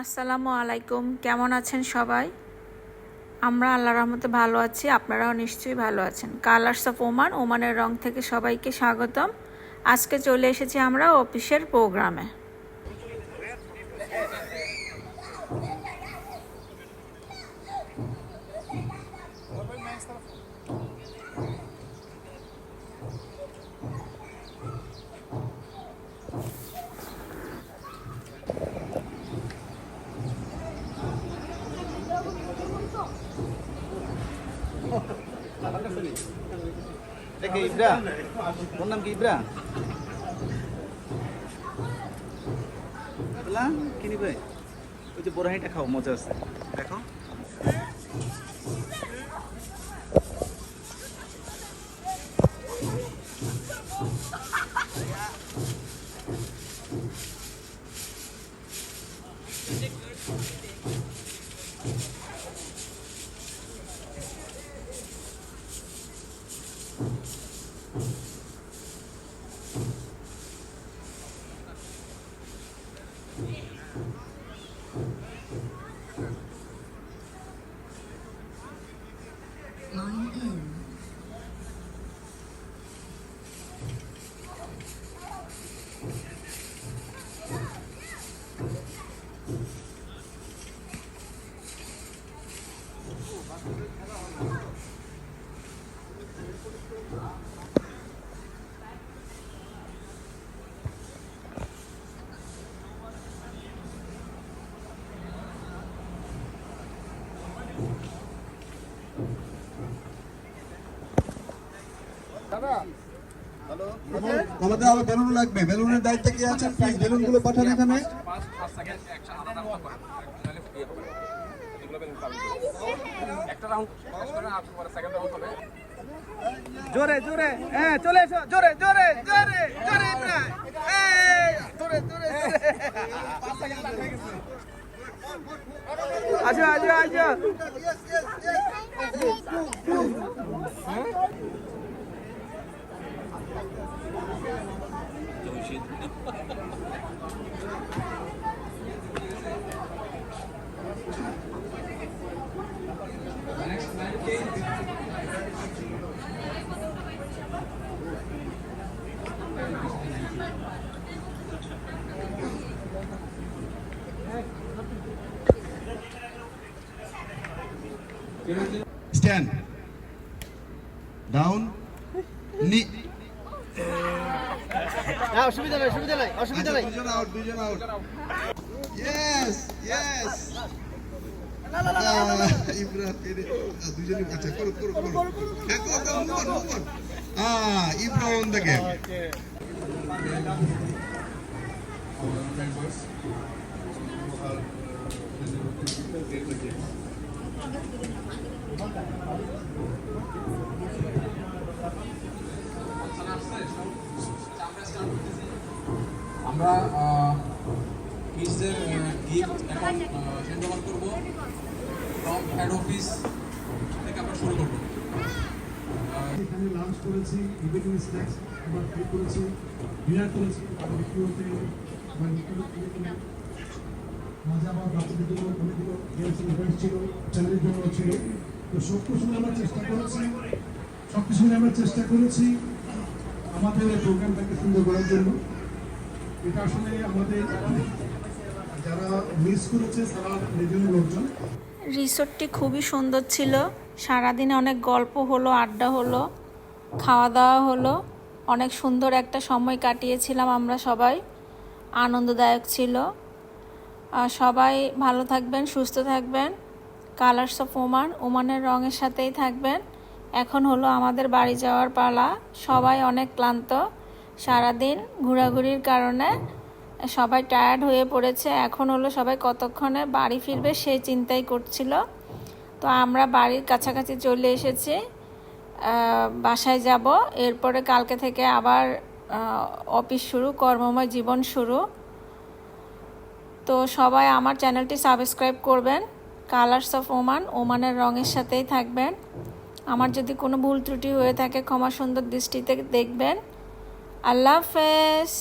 আসসালামু আলাইকুম। কেমন আছেন সবাই? আমরা আল্লাহ রহমতে ভালো আছি, আপনারাও নিশ্চয়ই ভালো আছেন। কালার্স অফ ওমান ওমানের রং থেকে সবাইকে স্বাগতম। আজকে চলে এসেছি আমরা অফিসের প্রোগ্রামে। এটা ইব্রা তোর নাম কি ইব্রা কিনি নিবে ওই যে বোরাহিটা খাও মজা আছে দেখো আমাদের আরও বেলুন লাগবে। বেলুনের দায়িত্বে কি আছেন প্লিজ বেলুনগুলো পাঠান এখানে। জোরে জোরে হ্যাঁ চলে এসো জোরে জোরে জোরে জোরে ইব্রা এই জোরে জোরে আচ্ছা আচ্ছা আচ্ছা স্ট্যান্ড ডাউন নি অসুবিধা নাই অসুবিধা নাই অসুবিধা নাই। দুজন আউট দুজন আউট ইয়েস ইয়েস দুজনই আচ্ছা করো করো করো। আমরা কিডসদের গিফট এখন হ্যান্ড করব ফ্রম হেড অফিস থেকে আমরা শুরু করব। এখানে লাঞ্চ করেছি ইভিনিং স্ন্যাক্স আবার ফ্রি করেছি ডিনার করেছি, আবার হতে আবার মাঝে আবার বাচ্চাদের জন্য গেমস ইভেন্ট ছিল চ্যানেলের জন্য ছিল। তো সব কিছু আমরা চেষ্টা করেছি, সব কিছু আমরা চেষ্টা করেছি। আমাদের প্রোগ্রামটাকে সুন্দর করার জন্য। এটা আসলে আমাদের যারা মিস করেছে লোকজন। রিসোর্টটি খুবই সুন্দর ছিল। সারাদিনে অনেক গল্প হলো, আড্ডা হলো খাওয়া দাওয়া হলো। অনেক সুন্দর একটা সময় কাটিয়েছিলাম আমরা সবাই। আনন্দদায়ক ছিল। সবাই ভালো থাকবেন, সুস্থ থাকবেন। কালার্স অফ ওমান ওমানের রঙের সাথেই থাকবেন। এখন হলো আমাদের বাড়ি যাওয়ার পালা। সবাই অনেক ক্লান্ত। সারাদিন ঘোরাঘুরির কারণে সবাই টায়ার্ড হয়ে পড়েছে। এখন হলো সবাই কতক্ষণে বাড়ি ফিরবে সেই চিন্তাই করছিল। তো আমরা বাড়ির কাছাকাছি চলে এসেছি। বাসায় যাব। এরপরে কালকে থেকে আবার অফিস শুরু, কর্মময় জীবন শুরু। তো সবাই আমার চ্যানেলটি সাবস্ক্রাইব করবেন। কালার্স অফ ওমান ওমানের রঙের সাথেই থাকবেন। আমার যদি কোনো ভুল ত্রুটি হয়ে থাকে, ক্ষমা সুন্দর দৃষ্টিতে দেখবেন। আল্লাহ হাফেজ।